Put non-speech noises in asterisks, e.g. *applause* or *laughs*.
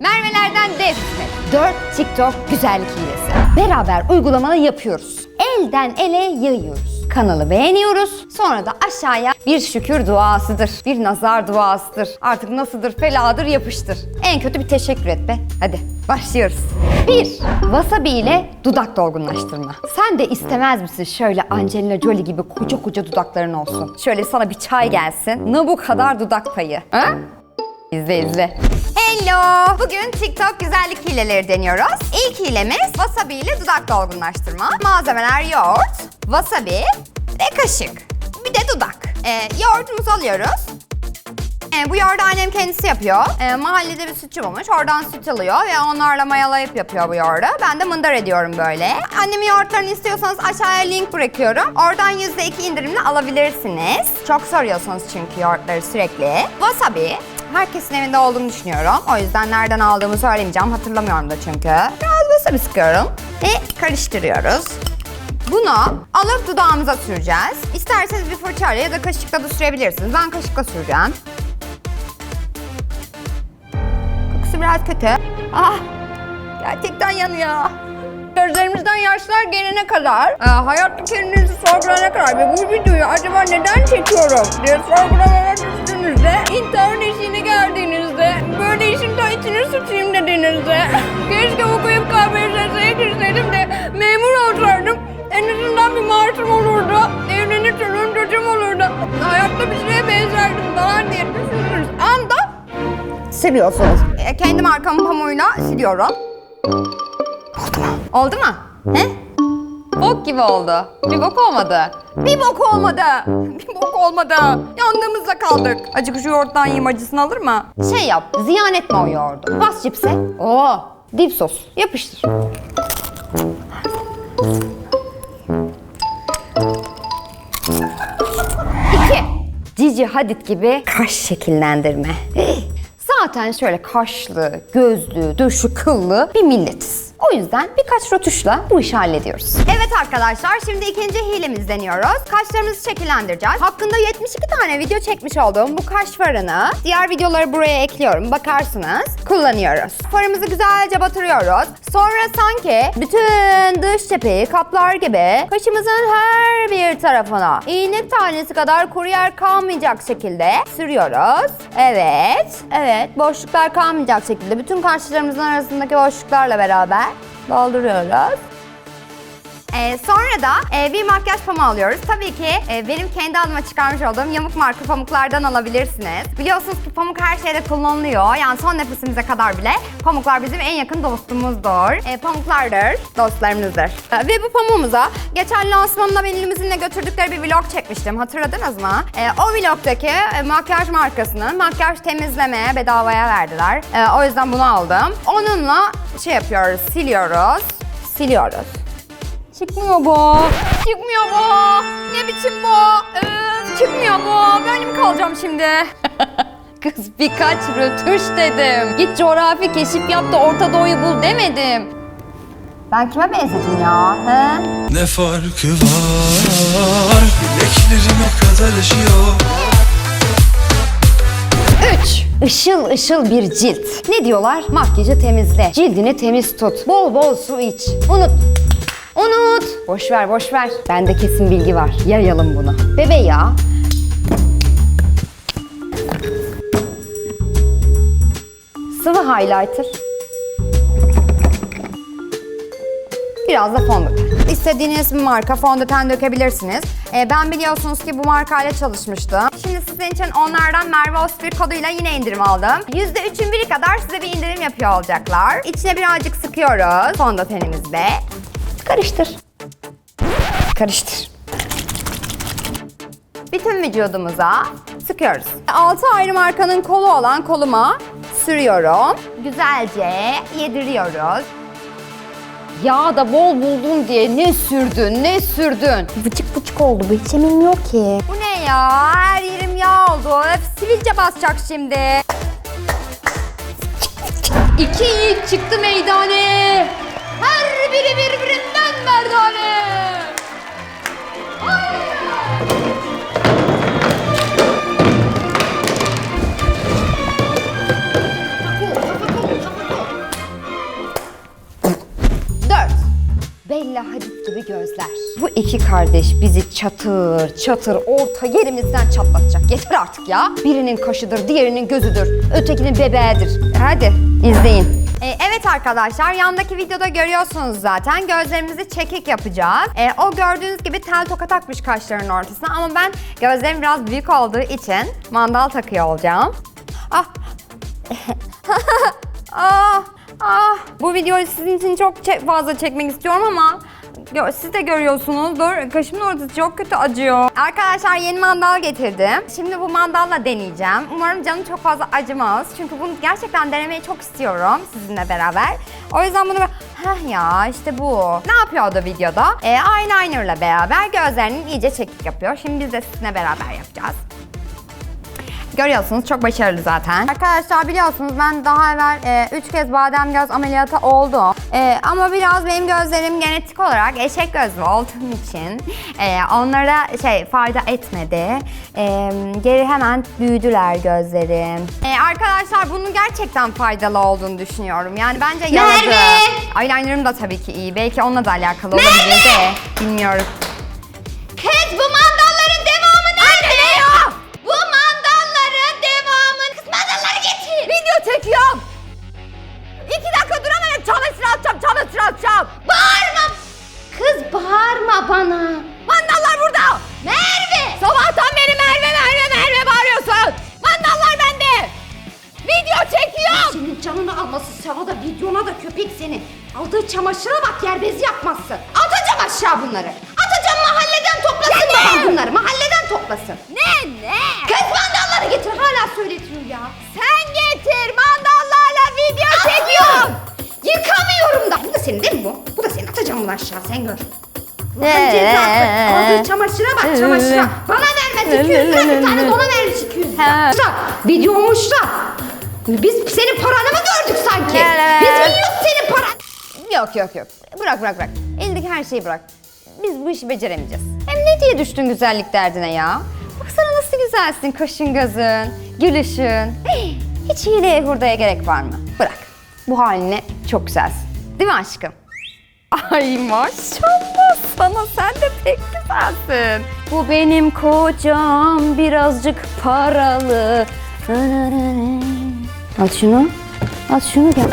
Merve'lerden hizmet. 4 TikTok güzellik hilesi. Beraber uygulamaları yapıyoruz. Elden ele yayıyoruz. Kanalı beğeniyoruz. Sonra da aşağıya bir şükür duasıdır. Bir nazar duasıdır. Artık nasıldır feladır yapıştır. En kötü bir teşekkür et be. Hadi başlıyoruz. 1. Wasabi ile dudak dolgunlaştırma. Sen de istemez misin şöyle Angelina Jolie gibi koca koca dudakların olsun. Şöyle sana bir çay gelsin. Ne bu kadar dudak payı. Ha? İzle izle. Hello! Bugün TikTok güzellik hileleri deniyoruz. İlk hilemiz wasabi ile dudak dolgunlaştırma. Malzemeler yoğurt, wasabi ve kaşık. Bir de dudak. Ee, yoğurtumuzu alıyoruz. Ee, bu yoğurdu annem kendisi yapıyor. Ee, mahallede bir sütçü bulmuş. Oradan süt alıyor ve onlarla mayalayıp yapıyor bu yoğurdu. Ben de mındar ediyorum böyle. Annemin yoğurtlarını istiyorsanız aşağıya link bırakıyorum. Oradan %2 indirimle alabilirsiniz. Çok soruyorsunuz çünkü yoğurtları sürekli. Wasabi. Herkesin evinde olduğunu düşünüyorum. O yüzden nereden aldığımı söylemeyeceğim. Hatırlamıyorum da çünkü. Biraz wasabi sıkıyorum. Ve karıştırıyoruz. Bunu alıp dudağımıza süreceğiz. İsterseniz bir fırçayla ya da kaşıkla da sürebilirsiniz. Ben kaşıkla süreceğim. Kokusu biraz kötü. Ah! Gerçekten yanıyor. Gözlerimizden yaşlar gelene kadar, e, hayatta kendinizi sorgulayana kadar ve bu videoyu acaba neden çekiyorum diye sorgulamaya düştüğünüzde, intihar eşiğine geldiğinizde, böyle işin de içine sıçayım dediğinizde, keşke okuyup KPSS'ye girseydim de memur olsaydım, en azından bir maaşım olurdu, evlenir çoluğum çocuğum olurdu, hayatta bir şeye benzerdim falan diye düşünürüz. Anda siliyorsunuz. E, kendi markamın pamuğuyla siliyorum. Oldu mu? Oldu mu? He? Bok gibi oldu. Bir bok olmadı. Bir bok olmadı. Bir bok olmadı. Yandığımızda kaldık. Acık şu yoğurttan yiyeyim acısını alır mı? Şey yap, ziyan etme o yoğurdu. Bas cipse. Oo, dip sos. Yapıştır. İki. Cici Hadid gibi kaş şekillendirme. Zaten şöyle kaşlı, gözlü, döşü, kıllı bir milletiz. O yüzden birkaç rötuşla bu işi hallediyoruz. Evet arkadaşlar şimdi ikinci hilemiz deniyoruz. Kaşlarımızı şekillendireceğiz. Hakkında 72 tane video çekmiş olduğum bu kaş farını diğer videoları buraya ekliyorum. Bakarsınız. Kullanıyoruz. Farımızı güzelce batırıyoruz. Sonra sanki bütün dış cepheyi kaplar gibi kaşımızın her bir tarafına iğne tanesi kadar kuru yer kalmayacak şekilde sürüyoruz. Evet. Evet. Boşluklar kalmayacak şekilde bütün kaşlarımızın arasındaki boşluklarla beraber dolduruyoruz. Ee, sonra da e, bir makyaj pamuğu alıyoruz. Tabii ki e, benim kendi adıma çıkarmış olduğum Yamuk marka pamuklardan alabilirsiniz. Biliyorsunuz ki pamuk her şeyde kullanılıyor. Yani son nefesimize kadar bile pamuklar bizim en yakın dostumuzdur. E, pamuklardır, dostlarımızdır. E, ve bu pamuğumuza geçen lansmanına beni limuzinle götürdükleri bir vlog çekmiştim. Hatırladınız mı? E, o vlogdaki e, makyaj markasının makyaj temizlemeye bedavaya verdiler. E, o yüzden bunu aldım. Onunla şey yapıyoruz, siliyoruz, siliyoruz. Çıkmıyor bu. Çıkmıyor bu. Ne biçim bu? Çıkmıyor bu. Böyle mi kalacağım şimdi? *laughs* Kız birkaç rötuş dedim. Git coğrafi keşif yap da Orta Doğu'yu bul demedim. Ben kime benzedim ya? He? Ne farkı var Bileklerime kadar yaşıyor 3. Işıl ışıl bir cilt. Ne diyorlar? Makyajı temizle. Cildini temiz tut. Bol bol su iç. Unut. Unut. Boş ver boş ver. Bende kesin bilgi var. Yayalım bunu. Bebe ya. Sıvı highlighter. Biraz da fondöten. İstediğiniz bir marka fondöten dökebilirsiniz. Ee, ben biliyorsunuz ki bu markayla çalışmıştım. Şimdi sizin için onlardan Merve Osbir koduyla yine indirim aldım. %3'ün biri kadar size bir indirim yapıyor olacaklar. İçine birazcık sıkıyoruz fondötenimizle. Karıştır. Karıştır. Bütün vücudumuza sıkıyoruz. 6 ayrı markanın kolu olan koluma sürüyorum. Güzelce yediriyoruz. Yağ da bol buldum diye ne sürdün ne sürdün. Vıcık vıcık oldu bu hiç eminim yok ki. Bu ne ya her yerim yağ oldu. Öf, sivilce basacak şimdi. İki yiğit çıktı meydane. Her biri Erdoğan'ı. Bella Hadid gibi gözler. Bu iki kardeş bizi çatır çatır orta yerimizden çatlatacak. Yeter artık ya. Birinin kaşıdır, diğerinin gözüdür. Ötekinin bebeğidir. Hadi izleyin. E, evet arkadaşlar yandaki videoda görüyorsunuz zaten gözlerimizi çekik yapacağız. E, o gördüğünüz gibi tel toka takmış kaşlarının ortasına ama ben gözlerim biraz büyük olduğu için mandal takıyor olacağım. Ah *laughs* ah, ah. Bu videoyu sizin için çok fazla çekmek istiyorum ama gö- siz de görüyorsunuzdur. Kaşımın ortası çok kötü acıyor. Arkadaşlar yeni mandal getirdim. Şimdi bu mandalla deneyeceğim. Umarım canım çok fazla acımaz. Çünkü bunu gerçekten denemeyi çok istiyorum sizinle beraber. O yüzden bunu Heh ya işte bu. Ne yapıyordu videoda? E, eyelinerla beraber gözlerini iyice çekik yapıyor. Şimdi biz de sizinle beraber yapacağız. Görüyorsunuz çok başarılı zaten. Arkadaşlar biliyorsunuz ben daha evvel 3 kez badem göz ameliyatı oldum. E, ama biraz benim gözlerim genetik olarak eşek gözlü olduğum için e, onlara şey fayda etmedi. E, geri hemen büyüdüler gözlerim. E, arkadaşlar bunun gerçekten faydalı olduğunu düşünüyorum. Yani bence yaradı. Eyelinerım da tabii ki iyi. Belki onunla da alakalı olabilir de bilmiyorum. Sana da videona da köpek seni. Aldığı çamaşıra bak yer bezi yapmazsın. Atacağım aşağı bunları. Atacağım mahalleden toplasın babam bunları. Mahalleden toplasın. Ne ne? Kız mandalları getir hala söyletiyor ya. Sen getir mandallarla video çekiyorum. Yıkamıyorum da. Bu da senin değil mi bu? Bu da senin. Atacağım bunu aşağı sen gör. Ee, cezası. Aldığı çamaşıra bak çamaşıra. Bana vermez 200 lira bir tane de ona vermiş 200 lira. Videomuş da. Biz senin paranı mı gördük sanki? Biz mi yiyoruz senin paranı? Yok yok yok. Bırak bırak bırak. Elindeki her şeyi bırak. Biz bu işi beceremeyeceğiz. Hem ne diye düştün güzellik derdine ya? Baksana nasıl güzelsin kaşın gözün, gülüşün. Hey, Hiç hileye hurdaya gerek var mı? Bırak. Bu haline çok güzelsin. Değil mi aşkım? Ay maşallah sana sen de pek güzelsin. Bu benim kocam birazcık paralı. Al şunu. Al şunu gel.